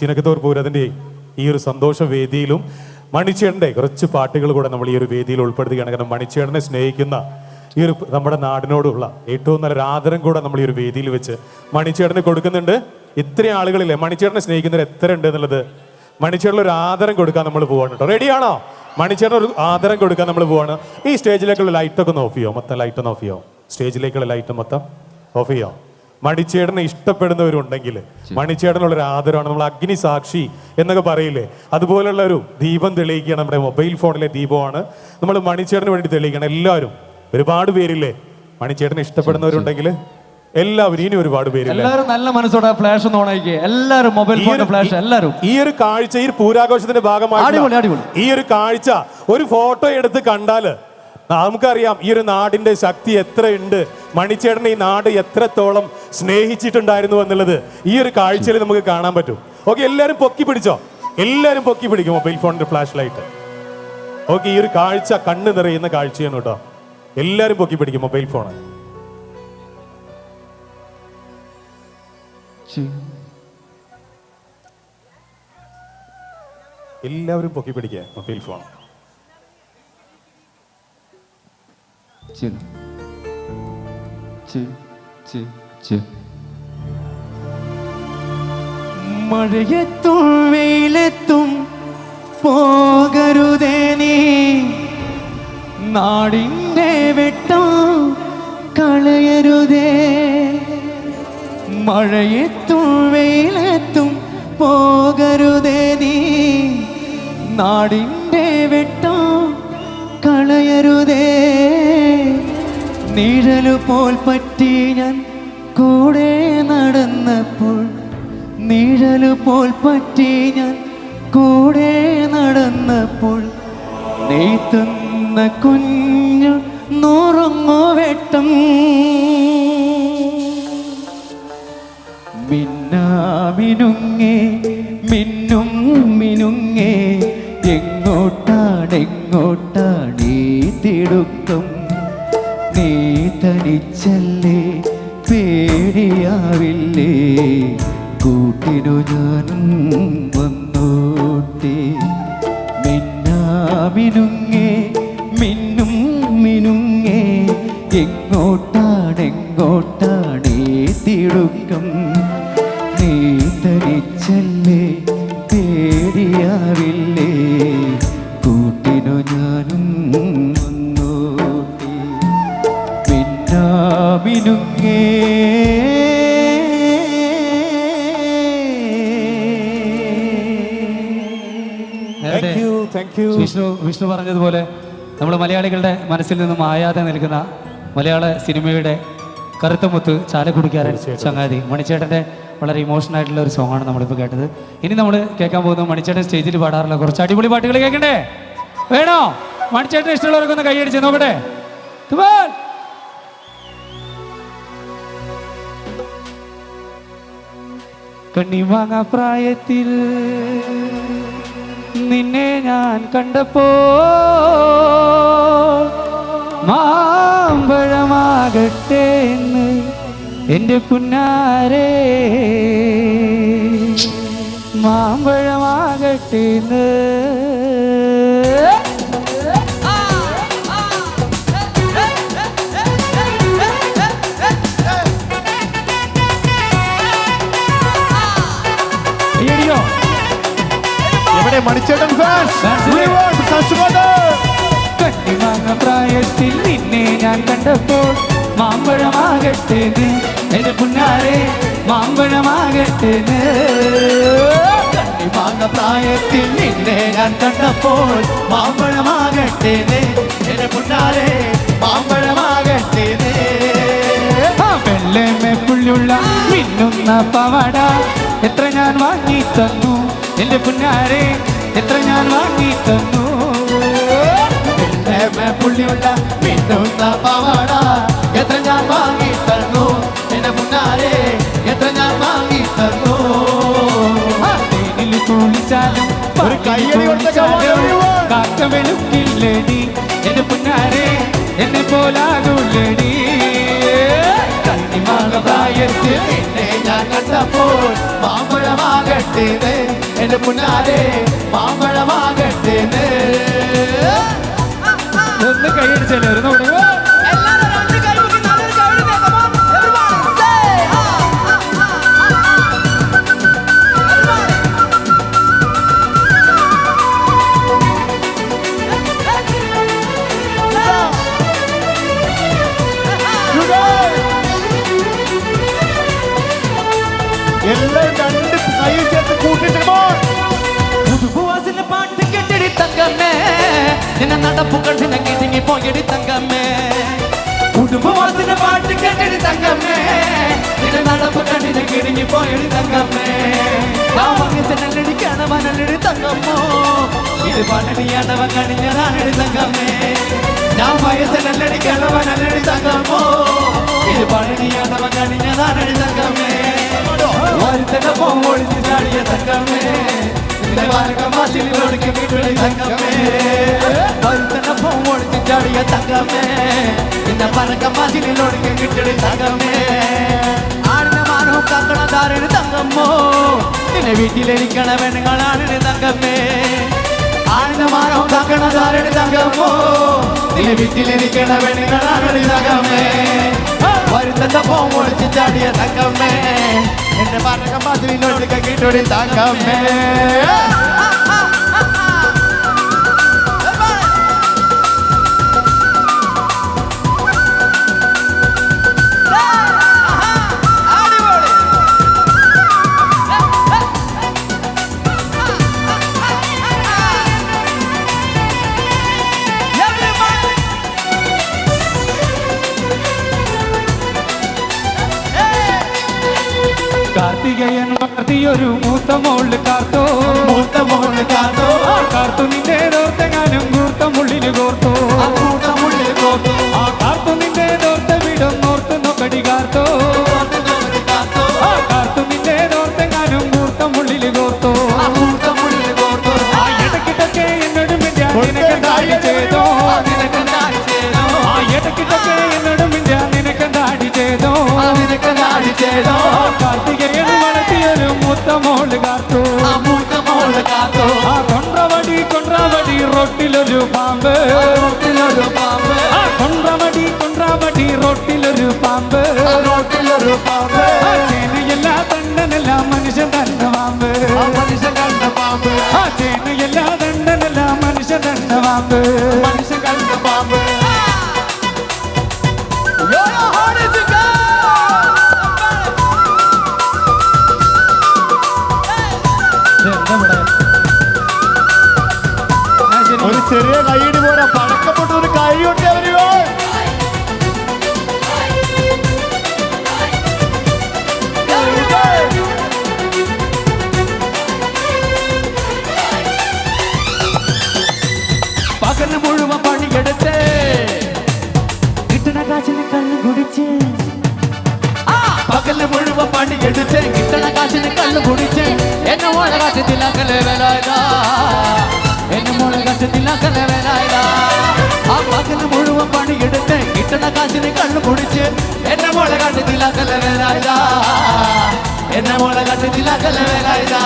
ചിനക്കത്തൂർ പൂരത്തിന്റെ ഈ ഒരു സന്തോഷ വേദിയിലും മണിച്ചേടന്റെ കുറച്ച് പാട്ടുകൾ കൂടെ നമ്മൾ ഈ ഒരു വേദിയിൽ ഉൾപ്പെടുത്തുകയാണ്. കാരണം മണിച്ചേട്ടനെ സ്നേഹിക്കുന്ന ഈ ഒരു നമ്മുടെ നാടിനോടുള്ള ഏറ്റവും നല്ലൊരു ആദരം കൂടെ നമ്മൾ ഈ ഒരു വേദിയിൽ വെച്ച് മണിച്ചേട്ടന് കൊടുക്കുന്നുണ്ട്. ഇത്രയും ആളുകളില്ലേ? മണിച്ചേട്ടനെ സ്നേഹിക്കുന്നവർ എത്ര ഉണ്ട് എന്നുള്ളത് മണിച്ചേട്ടന് ഒരു ആദരം കൊടുക്കാൻ നമ്മൾ പോവാണ് കേട്ടോ. റെഡിയാണോ മണിച്ചേട്ടൻ ഒരു ആദരം കൊടുക്കാൻ നമ്മൾ പോവാണ്. ഈ സ്റ്റേജിലേക്കുള്ള ലൈറ്റൊക്കെ ഒന്ന് ഓഫ് ചെയ്യോ? മൊത്തം ലൈറ്റ് ഒന്ന് ഓഫ് ചെയ്യോ? സ്റ്റേജിലേക്കുള്ള ലൈറ്റ് മൊത്തം ഓഫ് ചെയ്യോ? മണിച്ചേട്ടനെ ഇഷ്ടപ്പെടുന്നവരുണ്ടെങ്കിൽ മണിച്ചേടനുള്ള ഒരു ആദരവാണ്. നമ്മൾ അഗ്നി സാക്ഷി എന്നൊക്കെ പറയില്ലേ? അതുപോലുള്ള ഒരു ദീപം തെളിയിക്കുകയാണ് നമ്മുടെ മൊബൈൽ ഫോണിലെ ദീപമാണ്. നമ്മൾ മണിച്ചേടന് വേണ്ടി തെളിയിക്കണം. എല്ലാവരും. ഒരുപാട് പേരില്ലേ? മണിച്ചേട്ടനെ ഇഷ്ടപ്പെടുന്നവരുണ്ടെങ്കിൽ എല്ലാവരും. ഇനി ഒരുപാട് പേര് എല്ലാവരും നല്ല മനസ്സോടെ ഫ്ലാഷ് ഒന്ന് ഓണാക്കിയേ എല്ലാവരും മൊബൈൽ ഈ ഫോണിന്റെ ഫ്ലാഷ് എല്ലാവരും. ഈ ഒരു കാഴ്ച ഈ പൂരാഘോഷത്തിന്റെ ഭാഗമായി ഈ ഒരു കാഴ്ച ഒരു ഫോട്ടോ എടുത്ത് കണ്ടാൽ നമുക്കറിയാം ഈ ഒരു നാടിന്റെ ശക്തി എത്രയുണ്ട്. മണിച്ചേട്ടനെ ഈ നാട് എത്രത്തോളം സ്നേഹിച്ചിട്ടുണ്ടായിരുന്നു എന്നുള്ളത് ഈ ഒരു കാഴ്ചയിൽ നമുക്ക് കാണാൻ പറ്റും. ഓക്കെ എല്ലാവരും പൊക്കി പിടിച്ചോ? എല്ലാവരും പൊക്കി പിടിക്കും മൊബൈൽ ഫോണിന്റെ ഫ്ലാഷ് ലൈറ്റ്. ഓക്കെ ഈ ഒരു കാഴ്ച കണ്ണ് നിറയുന്ന കാഴ്ചയാണ് കേട്ടോ. എല്ലാവരും പൊക്കി പിടിക്കും മൊബൈൽ ഫോൺ എല്ലാവരും പൊക്കി പിടിക്കുക മൊബൈൽ ഫോൺ. മഴയെത്തും വെയിലെത്തും പോകരുതേ നീ. നാടിന്റെ വെട്ടം കളയരുതേ. മഴയെത്തും വെയിലെത്തും പോകരുതേ നീ. നാടിന്റെ വെട്ടം കളയരുതേ. നിഴലു പോൽ പറ്റി ഞാൻ കൂടെ നടന്നപ്പോൾ നിഴലു പോൽ പറ്റി ഞാൻ കൂടെ നടന്നപ്പോൾ നീ തന്ന കുഞ്ഞു നൂറുങ്ങോ വെട്ടം. മിന്നാമിനുങ്ങേ മിന്നും മിനുങ്ങേ എങ്ങോട്ടാണെങ്ങോട്ടാണ് തിടുക്കം? നീ തനിച്ചല്ലേ? പേടിയാവില്ലേ? കൂട്ടിനു ഞാൻ വന്നോട്ടെ. മിന്നാമിനുങ്ങേ മിന്നും മിനുങ്ങേ എങ്ങോട്ടാണ് എങ്ങോട്ടാണ് തിടുക്കം? നീ തനിച്ചല്ലേ? പേടിയാവില്ലേ? വിഷ്ണു വിഷ്ണു പറഞ്ഞതുപോലെ നമ്മൾ മലയാളികളുടെ മനസ്സിൽ നിന്നും ആയാതെ നിൽക്കുന്ന മലയാള സിനിമയുടെ കറുത്ത മുത്ത് ചാലക്കുടിക്കാരൻ ചങ്ങാതി മണിച്ചേട്ടന്റെ വളരെ ഇമോഷണൽ ആയിട്ടുള്ള ഒരു സോങ്ങാണ് നമ്മളിപ്പോൾ കേട്ടത്. ഇനി നമ്മൾ കേൾക്കാൻ പോകുന്നത് മണിച്ചേട്ടൻ സ്റ്റേജിൽ പാടാറുള്ള കുറച്ച് അടിപൊളി പാട്ടുകൾ കേൾക്കണ്ടേ? വേണോ? മണിച്ചേട്ടൻ ഇഷ്ടമുള്ളവർക്കൊന്ന് കൈയടിച്ച് നോക്കട്ടെ? തുമാൽ. കണ്ണിമാങ്ങ പ്രായത്തിൽ നിന്നെ ഞാൻ കണ്ടപ്പോ മാമ്പഴമാകട്ടെ എന്ന് എന്റെ പുന്നാരെ മാമ്പഴമാകട്ടെ എന്ന് എവിടെ മണിച്ചേട്ടൻ ഫാൻസ് കണ്ണിമാങ്ങ പ്രായത്തിൽ നിന്നെ ഞാൻ കണ്ടപ്പോൾ മാമ്പഴമാകട്ടെ എന്റെ പുന്നാരെ മാമ്പഴമാകട്ടെ. കണ്ണിമാങ്ങ പ്രായത്തിൽ നിന്നെ ഞാൻ കണ്ടപ്പോൾ മാമ്പഴമാകട്ടെ. എന്റെ പുന്നാരെ മാമ്പഴമാകട്ടെ വെള്ളമേ പുള്ളിയുള്ള മിന്നുന്ന പവട എത്ര ഞാൻ വാങ്ങി തന്നു. എന്റെ പുന്നാരെ എത്ര ഞാൻ വാങ്ങി തന്നു പുള്ളിയുള്ള മിന്നുന്ന പാവാട എത്ര ഞാൻ വാങ്ങി തന്നു എന്റെ പുന്നാരെ എത്ര ഞാൻ വാങ്ങി തന്നു തേനിൽ കുളിച്ചാലും കാക്ക വെളുക്കില്ലടി എന്റെ പുന്നാരെ എന്നെ കണിമാങ്ങ പ്രായത്തിൽ എന്നെ ഞാൻ കണ്ടപ്പോൾ മാമ്പഴമാകട്ടേന്ന് എന്റെ പുന്നാരെ മാമ്പഴമാകട്ടേന്ന്. ഒന്ന് കൈയടിച്ചല്ലേ ഒരു നോട്ട്. எல்லாம் கண்டு கையை சேர்த்து கூட்டிட்டு புது வாசல பாட்டு கெட்டடி தங்கமே. என்ன நடப்பு கண்டு நான் கேட்டு நீ போயடி தங்கமே. குடும்ப வாசல பாட்டு கெட்டடி தங்கமே. என்ன நடப்பு கண்டு நான் கேட்டு நீ போயடி தங்கமே. அவங்க நல்லடி கணவன் நல்லடி தங்கமோ. இது பழனியானவன் கணிஞரான தங்கமே. நான் ഒരുത്തന്റെ പോളിച്ച് ചാടിയ തങ്കമ്മേ നിന്റെ വാരകമാസിലൊടുക്കി വീട്ടുകളി തങ്കമ്മേ ഒരുത്തന്റെ പോളിച്ച് ചാടിയ തങ്കമ്മേ നിന്റെ പറക്കമാസിലൊടുക്കി വീട്ടുകളി തങ്കമ്മേ ആടിന്റെ മാനവും കക്കണ താരന് തങ്കമ്മോ നിന്നെ വീട്ടിലിരിക്കണ പെണ്ണുങ്ങളാണ് തങ്കമ്മേ ആടിന്റെ മാനവും കക്കണ താരന് തങ്കമ്മോ നിന്നെ വീട്ടിലിരിക്കണ പെണ്ണുങ്ങളാണ് തങ്കമ്മേ വരുത്തന്റെ ഒളിച്ച് ചാടിയ തങ്കമ്മേ? എന്റെ പറക്കമാസിലൊടുക്കി വീട്ടുകളി തങ്കമ്മേ. കാർത്തികയൻ വളർത്തിയൊരു മൂത്ത മോൾ കാർത്തോ. മൂത്ത മോൾ കാർത്തോ. കാർത്തു നിന്റെ ദോർത്തെങ്ങാനും കൂർത്ത മുള്ളിൽ കോർത്തോ. ആ കൂട്ടമുള്ളിൽ കോത്തോ ആ കാർത്തു നിന്റെ ദോർത്ത ആ കൊണ്ട്രവടി കൊണ്ട്രവടി റൊട്ടിലൊരു പാമ്പ് റോട്ടിലൊരു പാമ്പ് ആ കൊണ്ട്രവടി കൊണ്ട്രവടി റൊട്ടിലൊരു പാമ്പ് ആ റോട്ടിലൊരു പാമ്പ് ആ ചേനയല്ല തണ്ടനല്ല മനുഷ്യൻ തണ്ട പാമ്പ് ആ മനുഷ്യൻ കണ്ട പാമ്പ് ആ ചേനയല്ല തണ്ടനല്ല മനുഷ്യൻ തണ്ട പാമ്പ് മനുഷ്യൻ കണ്ട കാശത്തിലാക്കൽ വേലായതാ എന്നെ മോളെ കാശത്തിലാക്കൽ വേലായതാ ആ പകൽ മുഴുവൻ പണിയെടുത്ത് കിട്ടണ കാശിന് കള്ള് കുടിച്ച് എന്നെ മോളെ കാശത്തിലാക്കൽ വേലായതാ എന്നെ മോളെ കാശത്തിലാക്കൽ വേലായതാ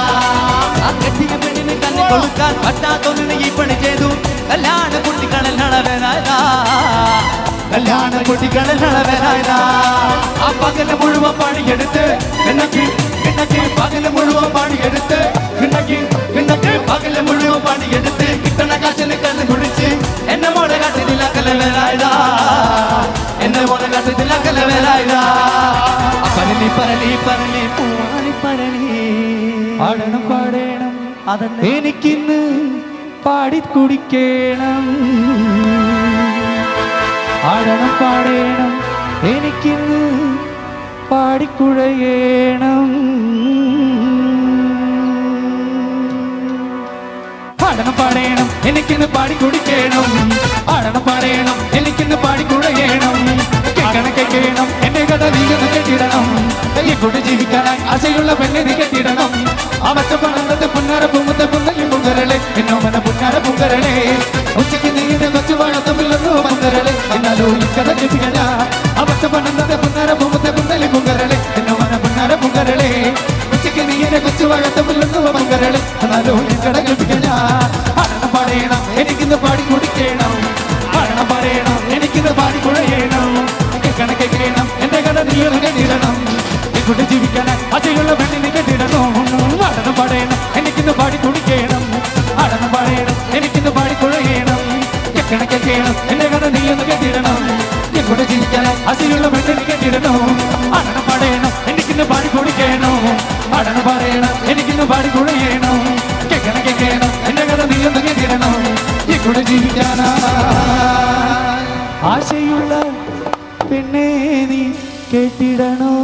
ആ കെട്ടിയ പെണ്ണിന് കണ്ണി കൊടുക്കാൻ പറ്റാത്തൊന്നിന് ഈ പണി ചെയ്തു കല്യാണ കുട്ടികളിൽ നടവേനായതാ കല്യാണ കുട്ടികളിൽ നടവേനായതാ ആ പകൽ മുഴുവൻ പണിയെടുത്ത് എന്നൊക്കെ എന്നൊക്കെ പകൽ മുഴുവൻ പണിയെടുത്ത് എന്നൊക്കെ എന്നൊക്കെ പകൽ മുഴുവൻ പണിയെടുത്ത് കിട്ടണ കാശിന് കണ്ണ് കുടിച്ച്. എന്നെ മോടെ കാട്ടില്ല വേലായതാ എന്നെ മോളെ കാട്ടില്ല വേലായതാ പരലി പരലി പരലി പൂവാലി പരലി പാടണം പാടേണം. അതന്നെ എനിക്കിന്ന് പാടി കുടിക്കണം. ആടണം പാടേണം. എനിക്കിന്ന് പാടിക്കുഴയേണം പാടണം എനിക്കിന്ന് പാടി കുടിക്കണം. പാടണം പാടേണം എനിക്കിന്ന് പാടി കുടയണം കേൾക്കണം കേൾക്കണം എന്റെ കഥ നീങ്ങുന്ന കെട്ടിടണം. ഈ കൊണ്ട് ജീവിക്കാനായി ആശയുള്ള നീ കെട്ടിടണം. അവച്ച പണത്തെ പുന്നാര പൂമത്തെ പുന്നലി പുങ്കരളെ എന്നോമന പുന്നാര പുങ്കരളെ ഉച്ചയ്ക്ക് നീണ്ട കൊച്ചു വാഴത്തമില്ലെന്നോ മന്ദരളെ എന്നാലോ ഈ കഥ കെട്ടിക്കല അവച്ച പണത്തെ ആശയുള്ള പെണ്ണേ നീ കേട്ടിടണോ?